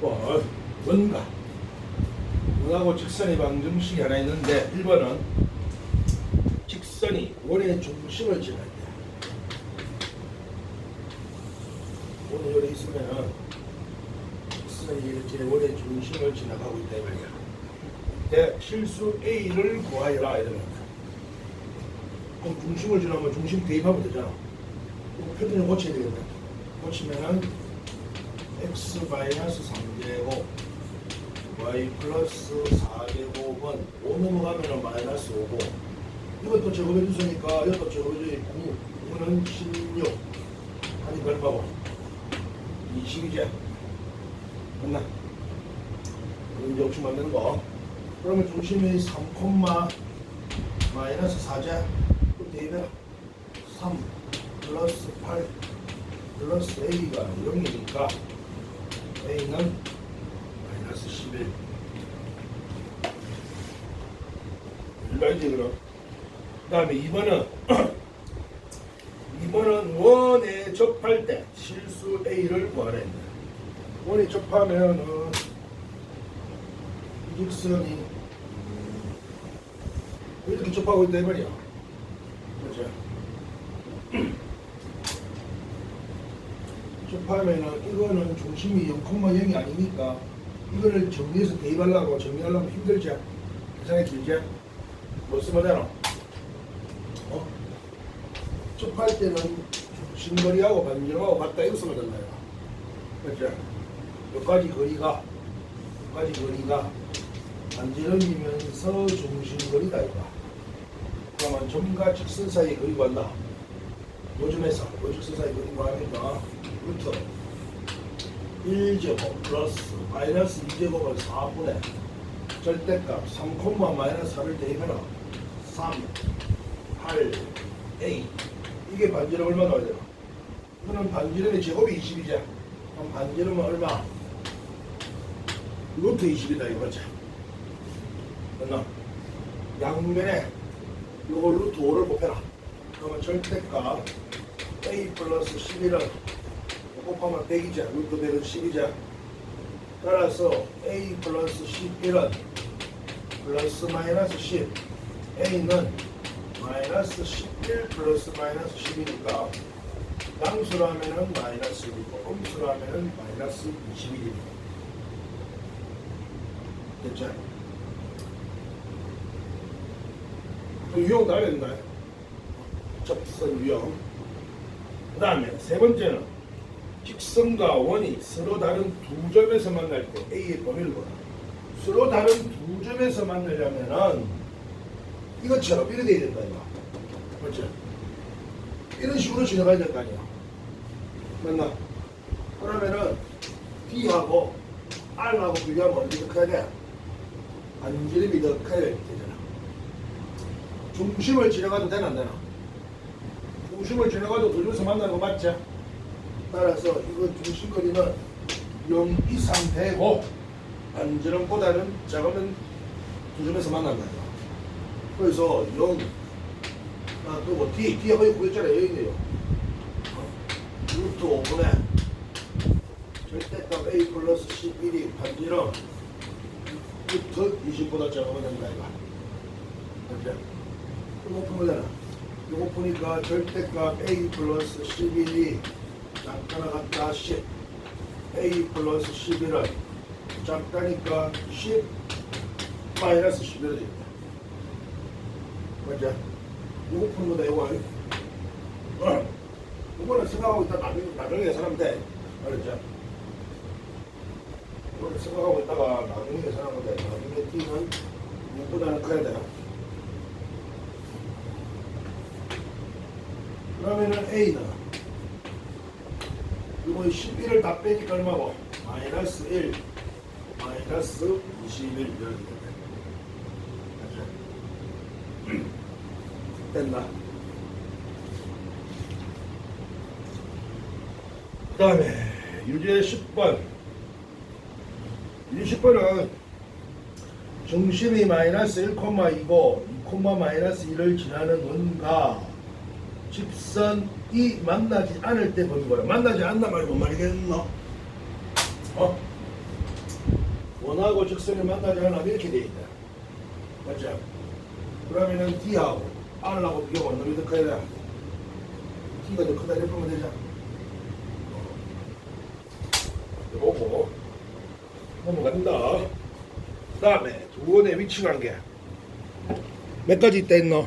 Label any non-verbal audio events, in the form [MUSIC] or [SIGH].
6번 원가. 원하고 직선의 방정식이 하나 있는데 1번은 직선이 원의 중심을 지날 때 원이 여기 있으면은 직선이 이렇게 원의 중심을 지나가고 있다 이 말이야. 대 실수 A를 구하여라 이러면. 그럼 중심을 지나면 중심 대입하면 되잖아. 표준을 고쳐야 되겠네. 고치면은 x 마이너스 3제곱 y 플러스 4제곱은 5 넘어가면은 마이너스 5고 이것도 제곱해 주시니까 이것도 제곱해 주고 9는 16 하니까 얼마고 20이제 맞나? 이제 욕심 만드는 거. 그러면 중심이 3, 마이너스 4제 또 대입해라. 3 플러스 8 플러스 A가 0이니까 A는 마이너스 11 일라이지 그럼 그 다음에 2번은 2번은 원에 접할 때 실수 A를 구하래 원에 접하면은 이 직선이 이렇게 접하고 있다 이 말이야. 그렇죠 [CLEARS THROAT] 접하면은 이거는 중심이 0,0이 아니니까 이거를 정리해서 대입하려고 정리하려면 힘들지 계산이 길지 뭐 쓰면 어? 접할 때는 중심거리하고 반지름하고 같다 이거 쓰면 된다 그렇죠 여기까지 거리가 여기까지 거리가 반지름이면서 중심거리다 이거. 그러면 점과 직선 사이 거리 구한다. 요즘에서 요직선 사이 거리 구하니까 루트 1제곱 플러스 마이너스 2제곱을 4분의 절대값 3, 마이너스 4를 대입해라 3, 8, A 이게 반지름 얼마 나와야 되나? 이거는 반지름의 제곱이 20이죠 그럼 반지름은 얼마? 루트 20이다 이거지 됐나? 양면에 요거 루트 5를 곱해라 그러면 절대값 A 플러스 11은 곱하면 100이죠. 루트 100은 10이죠. 따라서 A 플러스 11은 플러스 마이너스 10 A는 마이너스 11 플러스 마이너스 10이니까 양수로 하면은 마이너스 1이고 음수로 하면은 마이너스 21입니다. 됐죠? 그 유형 다 알겠나요? 접선 유형 그 다음에 세 번째는 직선과 원이 서로 다른 두 점에서 만날 때 A의 범위를 보라. 서로 다른 두 점에서 만나려면은 이것처럼 이렇게 돼야 된다 이거. 그렇죠? 이런 식으로 지나가야 될 거 아니야. 맞나? 그러면은 D하고 R하고 비교하면 어떻게 커야 돼? 반지름이 더 커야 되잖아. 중심을 지나가도 되나 안 되나? 중심을 지나가도 두 점에서 만나는 거 맞죠? 따라서 이거 중심거리는 0 이상 되고 반지름보다는 작으면 두 점에서 만난다. 그래서 0, 아, 그리고 D, D가 거의 구했잖아. 여기 있네요. 어? 루트 5분의 절대값 A 플러스 11이 반지름 루트 20보다 작으면 된다. 이거. 그렇죠? 이거 푼 거잖아. 이거 보니까 절대값 A 플러스 11이 작다나 같다 10 A 플러스 11은 작다니까 10 마이너스 11이 됩니다 맞죠? 이거 푸는 거다 이거. 어. 이거는 생각하고 있다 나중에 나중에 계산하면 돼. 알았죠? 이거는 생각하고 있다가 나중에 계산하면 돼. 나중에 T는 이거보다는 커야 돼요 그러면은 A는 이거 11을 다 빼니까 얼마고? 마이너스 1, 마이너스 21 이렇게 됩니다. 됐나? 그 다음에 유제 10번 유제 10번은 중심이 마이너스 1,2고 2, 마이너스 1을 지나는 원과 직선이 만나지 않을 때 보는 거야. 만나지 않나 말고 뭔 말이겠노? 어? 원하고 직선을 만나지 않으면 이렇게 돼 있다. 맞죠? 그러면은 D하고 R하고 비교하면 어느 더 커야 돼? T가 더 크다 이렇게 보면 되잖아. 요거 넘어간다. 그 다음에 두 원의 위치 관계. 몇 가지 있다 했노?